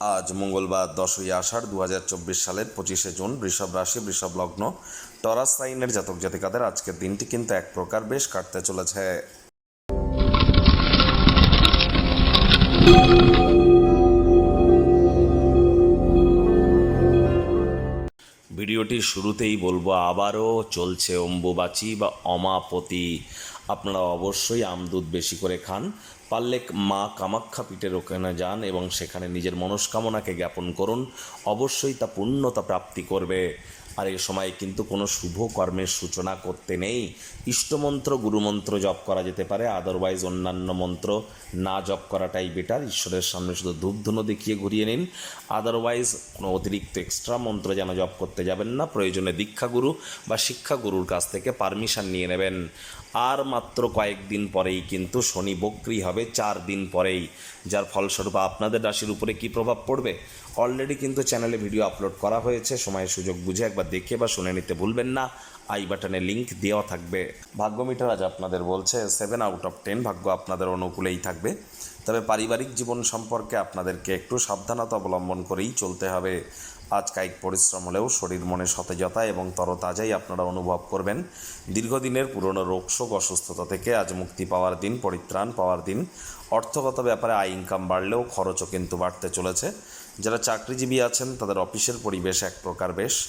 আজ মঙ্গলবার দশই আষাঢ় দু হাজার চব্বিশ সালের পঁচিশে জুন বৃষভ রাশি, বৃষভ লগ্ন। টরাস সাইনের জাতক জাতিকাদের আজকের দিনটি কিন্তু এক প্রকার বেশ কাটতে চলেছে। ভিডিওটির শুরুতেই বলব, আবারও চলছে অম্বুবাচি বা অমাপতি। আপনারা অবশ্যই আমদুধ বেশি করে খান। পারলে মা কামাখ্যা পীঠের ওখানে যান এবং সেখানে নিজের মনস্কামনাকে জ্ঞাপন করুন। অবশ্যই তা পূর্ণতা প্রাপ্তি করবে। আর এই সময় কিন্তু কোনো শুভ কর্মের সূচনা করতে নেই। ইষ্টমন্ত্র, গুরুমন্ত্র জপ করা যেতে পারে। আদারওয়াইজ অন্যান্য মন্ত্র না জপ করাটাই বেটার ঈশ্বরের সামনে শুধু ধূপধুনো দেখিয়ে ঘুরিয়ে নিন। আদারওয়াইজ কোনো অতিরিক্ত এক্সট্রা মন্ত্র যেন জপ করতে যাবেন না। প্রয়োজনে দীক্ষাগুরু বা শিক্ষাগুরুর কাছ থেকে পারমিশন নিয়ে নেবেন। আর মাত্র কয়েকদিন পরেই কিন্তু শনি বক্রি হবে, চার দিন পরেই। যার ফলস্বরূপ আপনাদের রাশির উপরে কি প্রভাব পড়বে? অলরেডি কিন্তু চ্যানেলে ভিডিও আপলোড করা হয়েছে। সময়ের সুযোগ বুঝে একবার দেখে বা শুনে নিতে ভুলবেন না। আই বাটনে লিংক দেওয়া থাকবে। ভাগ্য মিটার আজ আপনাদের বলছে সেভেন আউট অফ টেন ভাগ্য আপনাদের অনুকূলেই থাকবে। তবে পারিবারিক জীবন সম্পর্কে আপনাদেরকে একটু সাবধানতা অবলম্বন করেই চলতে হবে। আজ কায়িক পরিশ্রম হলেও শরীর মনে সতেজতা এবং তরতাজাই আপনারা অনুভব করবেন। দীর্ঘদিনের পুরনো রোগশোক অসুস্থতা থেকে আজ মুক্তি পাওয়ার দিন, পরিত্রাণ পাওয়ার দিন। অর্থগত ব্যাপারে আয় ইনকাম বাড়লেও খরচও কিন্তু বাড়তে চলেছে। যারা চাকরিজীবী আছেন, তাদের অফিসের পরিবেশ এক প্রকার বেশ।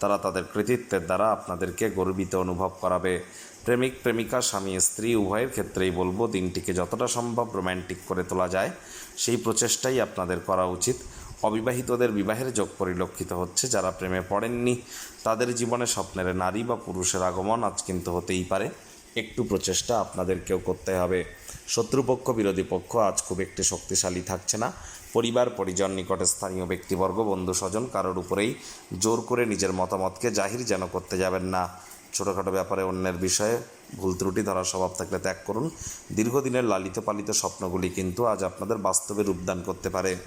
তারা তাদের কৃতিত্বের দ্বারা আপনাদেরকে গর্বিত অনুভব করাবে। প্রেমিক, প্রেমিকা, স্বামী, স্ত্রী, উভয়ের ক্ষেত্রেই বলব, দিনটিকে যতটা সম্ভব রোম্যান্টিক করে তোলা যায়, সেই প্রচেষ্টাই আপনাদের করা উচিত। অবিবাহিতদের বিবাহের যোগ পরিলক্ষিত হচ্ছে, যারা প্রেমে পড়েননি, তাদের জীবনে স্বপ্নের নারী বা পুরুষের আগমন আজ কিন্তু হতেই পারে। একটু প্রচেষ্টা আপনাদেরকেও করতে হবে। শত্রুপক্ষ, বিরোধী পক্ষ আজ খুব একটি শক্তিশালী থাকছে না। পরিবার, পরিজন, নিকটে স্থানীয় ব্যক্তিবর্গ বন্ধু স্বজন কারোর উপরেই জোর করে নিজের মতামতকে জাহির যেন করতে যাবেন না। ছোটোখাটো ব্যাপারে অন্যের বিষয়ে ভুল ত্রুটি ধরার স্বভাব থাকলে ত্যাগ করুন। দীর্ঘদিনের লালিত পালিত স্বপ্নগুলি কিন্তু আজ আপনাদের বাস্তবে রূপদান করতে পারে।